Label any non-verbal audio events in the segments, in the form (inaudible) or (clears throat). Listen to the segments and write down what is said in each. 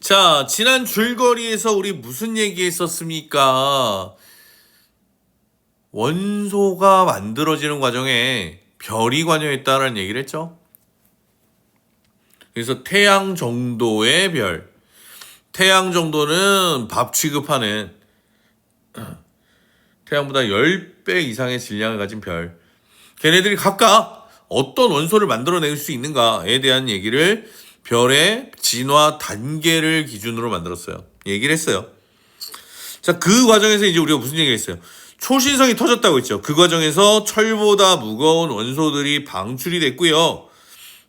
자, 지난 줄거리에서 우리 무슨 얘기 했었습니까? 원소가 만들어지는 과정에 별이 관여했다라는 얘기를 했죠. 그래서 태양 정도의 별. 태양 정도는 밥 취급하는 태양보다 10배 이상의 질량을 가진 별. 걔네들이 각각 어떤 원소를 만들어낼 수 있는가에 대한 얘기를 별의 진화 단계를 기준으로 만들었어요. 얘기를 했어요. 자, 그 과정에서 이제 우리가 무슨 얘기를 했어요? 초신성이 터졌다고 했죠. 그 과정에서 철보다 무거운 원소들이 방출이 됐고요.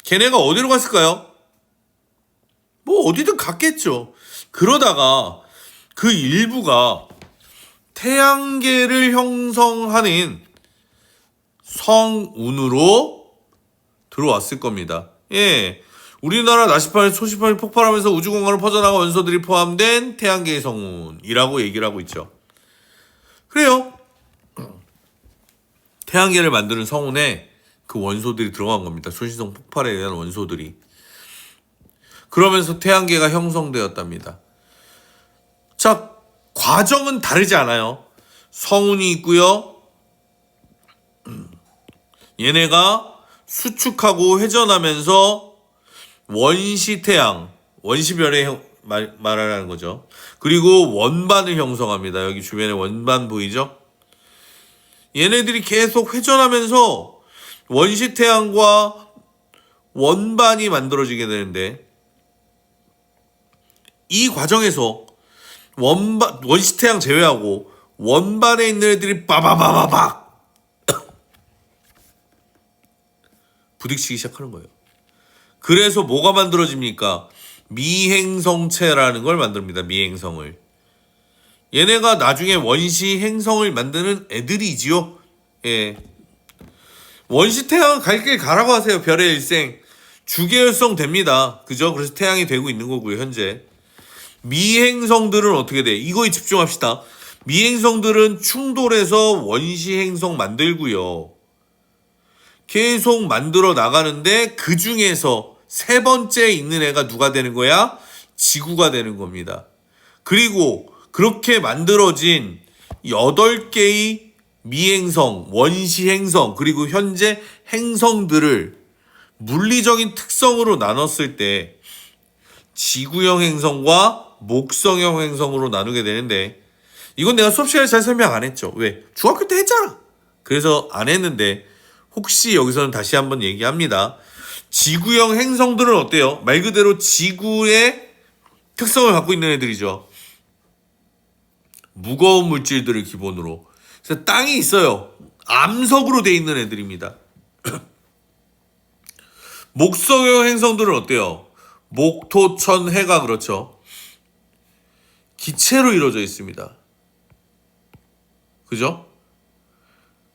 걔네가 어디로 갔을까요? 뭐 어디든 갔겠죠. 그러다가 그 일부가 태양계를 형성하는 성운으로 들어왔을 겁니다. 예. 우리나라 나시판의 초시판이 폭발하면서 우주공간으로 퍼져나간 원소들이 포함된 태양계의 성운이라고 얘기를 하고 있죠. 그래요. 태양계를 만드는 성운에 그 원소들이 들어간 겁니다. 초신성 폭발에 의한 원소들이. 그러면서 태양계가 형성되었답니다. 자, 과정은 다르지 않아요. 성운이 있고요. 음, 얘네가 수축하고 회전하면서 원시 태양, 원시별의 형, 말, 말하라는 거죠. 그리고 원반을 형성합니다. 여기 주변에 원반 보이죠? 얘네들이 계속 회전하면서 원시 태양과 원반이 만들어지게 되는데 이 과정에서 원반 원시 태양 제외하고 원반에 있는 애들이 빠바바바박 (coughs) 부딪히기 시작하는 거예요. 그래서 뭐가 만들어집니까? 미행성체라는 걸 만듭니다. 미행성을. 얘네가 나중에 원시 행성을 만드는 애들이지요. 예. 원시 태양 갈 길 가라고 하세요. 별의 일생. 주계열성 됩니다. 그죠? 그래서 태양이 되고 있는 거고요, 현재. 미행성들은 어떻게 돼? 이거에 집중합시다. 미행성들은 충돌해서 원시 행성 만들고요. 계속 만들어 나가는데 그 중에서 세 번째 있는 애가 누가 되는 거야? 지구가 되는 겁니다. 그리고 그렇게 만들어진 8개의 미행성, 원시 행성, 그리고 현재 행성들을 물리적인 특성으로 나눴을 때 지구형 행성과 목성형 행성으로 나누게 되는데 이건 내가 수업 시간에 잘 설명 안 했죠. 왜? 중학교 때 했잖아. 그래서 안 했는데 혹시 여기서는 다시 한번 얘기합니다. 지구형 행성들은 어때요? 말 그대로 지구의 특성을 갖고 있는 애들이죠. 무거운 물질들을 기본으로. 그래서 땅이 있어요. 암석으로 돼 있는 애들입니다. (clears throat) 목성형 행성들은 어때요? 목토 천 해가 그렇죠. 기체로 이루어져 있습니다. 그죠?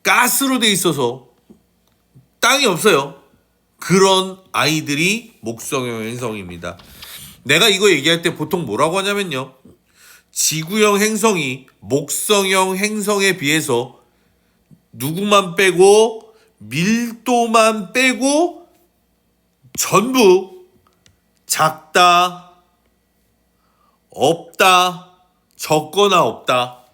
가스로 돼 있어서 땅이 없어요. 그런 아이들이 목성형 행성입니다. 내가 이거 얘기할 때 보통 뭐라고 하냐면요. 지구형 행성이 목성형 행성에 비해서 누구만 빼고 밀도만 빼고 전부 작다, 없다, 적거나 없다.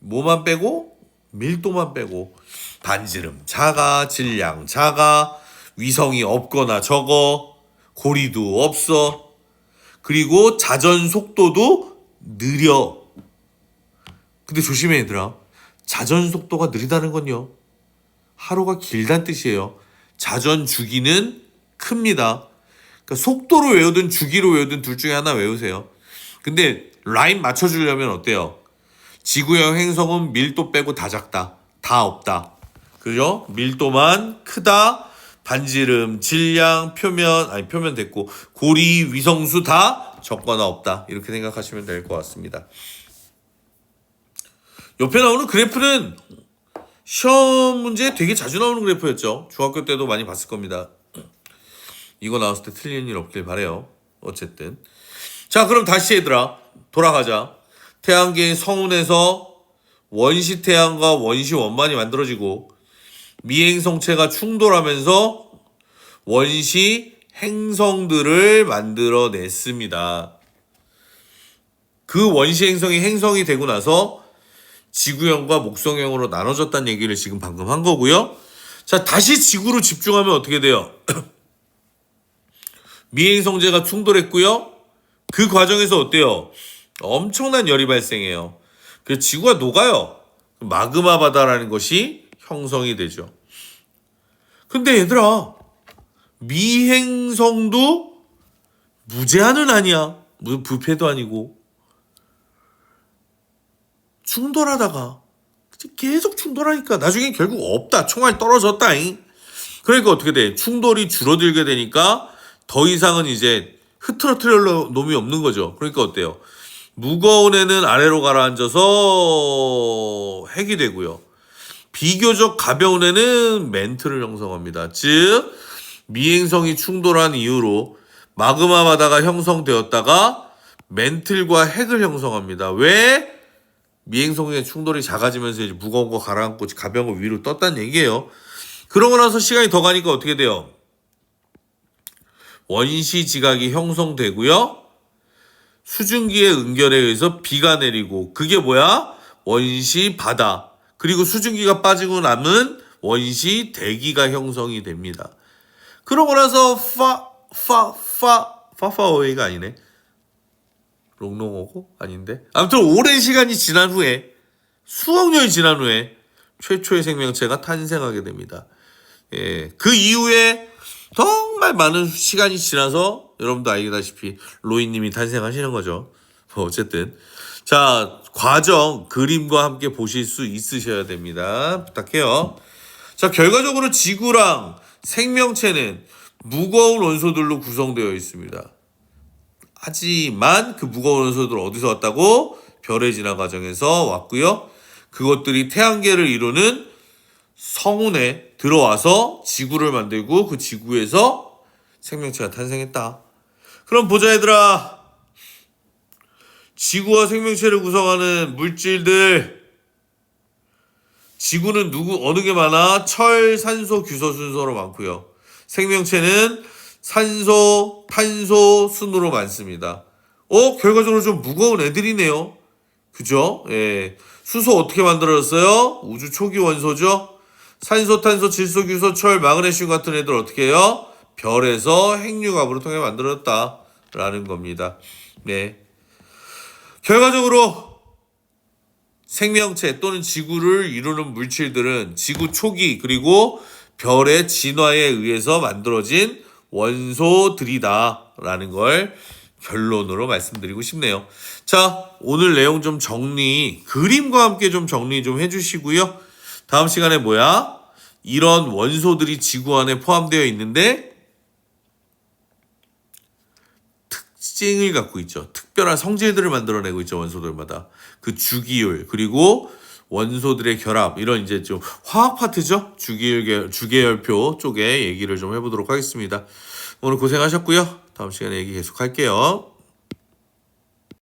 뭐만 빼고 밀도만 빼고 반지름 작아 질량 작아 위성이 없거나 적어 고리도 없어. 그리고 자전 속도도 느려. 근데 조심해 얘들아. 자전 속도가 느리다는 건요. 하루가 길다는 뜻이에요. 자전 주기는 큽니다. 그러니까 속도로 외우든 주기로 외우든 둘 중에 하나 외우세요. 근데 라인 맞춰주려면 어때요 지구형 행성은 밀도 빼고 다 작다. 다 없다. 그죠? 밀도만 크다. 반지름, 질량, 표면, 아니 표면 됐고 고리, 위성수 다 적거나 없다. 이렇게 생각하시면 될 것 같습니다. 옆에 나오는 그래프는 시험 문제에 되게 자주 나오는 그래프였죠. 중학교 때도 많이 봤을 겁니다. 이거 나왔을 때 틀리는 일 없길 바래요. 어쨌든. 자, 그럼 다시 얘들아 돌아가자. 태양계의 성운에서 원시 태양과 원시 원반이 만들어지고 미행 성체가 충돌하면서 원시 행성들을 만들어냈습니다. 그 원시 행성이 행성이 되고 나서 지구형과 목성형으로 나눠졌다는 얘기를 지금 방금 한 거고요. 자, 다시 지구로 집중하면 어떻게 돼요? (clears throat) 미행성제가 충돌했고요. 그 과정에서 어때요? 엄청난 열이 발생해요. 그 지구가 녹아요. 마그마 바다라는 것이 형성이 되죠. 근데 얘들아, 미행성도 무제한은 아니야. 무슨 부패도 아니고. 충돌하다가 계속 충돌하니까 나중에 결국 없다. 총알 떨어졌다잉. 그러니까 어떻게 돼? 충돌이 줄어들게 되니까 더 이상은 이제 흐트러트릴 놈이 없는 거죠. 그러니까 어때요? 무거운 애는 아래로 가라앉아서 핵이 되고요. 비교적 가벼운 애는 멘트를 형성합니다. 즉 미행성이 충돌한 이후로 마그마 바다가 형성되었다가 멘틀과 핵을 형성합니다. 왜? 미행성의 충돌이 작아지면서 이제 무거운 거 가라앉고 가벼운 거 위로 떴다는 얘기예요. 그러고 나서 시간이 더 가니까 어떻게 돼요? 원시 지각이 형성되고요. 수증기의 응결에 의해서 비가 내리고 그게 뭐야? 원시 바다. 그리고 수증기가 빠지고 남은 원시 대기가 형성이 됩니다. 그러고 나서 파, 파, 파, 파파웨이가 아니네. 롱롱오고? 아닌데? 아무튼 오랜 시간이 지난 후에, 수억 년이 지난 후에, 최초의 생명체가 탄생하게 됩니다. 예. 그 이후에 정말 많은 시간이 지나서, 여러분도 알다시피, 로이님이 탄생하시는 거죠. 뭐 어쨌든. 자, 과정, 그림과 함께 보실 수 있으셔야 됩니다. 부탁해요. 자, 결과적으로 지구랑 생명체는 무거운 원소들로 구성되어 있습니다. 하지만 그 무거운 원소들 어디서 왔다고? 별의 진화 과정에서 왔고요. 그것들이 태양계를 이루는 성운에 들어와서 지구를 만들고 그 지구에서 생명체가 탄생했다. 그럼 보자 얘들아. 지구와 생명체를 구성하는 물질들 지구는 누구 어느 게 많아? 철, 산소, 규소 순서로 많고요. 생명체는 산소, 탄소 순으로 많습니다. 어, 결과적으로 좀 무거운 애들이네요. 그죠? 예. 수소 어떻게 만들어졌어요? 우주 초기 원소죠? 산소, 탄소, 질소, 규소, 철, 마그네슘 같은 애들 어떻게 해요? 별에서 핵융합으로 통해 만들어졌다. 라는 겁니다. 네. 결과적으로 생명체 또는 지구를 이루는 물질들은 지구 초기 그리고 별의 진화에 의해서 만들어진 원소들이다라는 걸 결론으로 말씀드리고 싶네요. 자, 오늘 내용 좀 정리, 그림과 함께 좀 정리 좀 해주시고요. 다음 시간에 뭐야? 이런 원소들이 지구 안에 포함되어 있는데 특징을 갖고 있죠. 특별한 성질들을 만들어내고 있죠. 원소들마다 그 주기율 그리고 원소들의 결합 이런 이제 좀 화학 파트죠. 주기율 주계열표 쪽에 얘기를 좀 해보도록 하겠습니다. 오늘 고생하셨고요. 다음 시간에 얘기 계속할게요.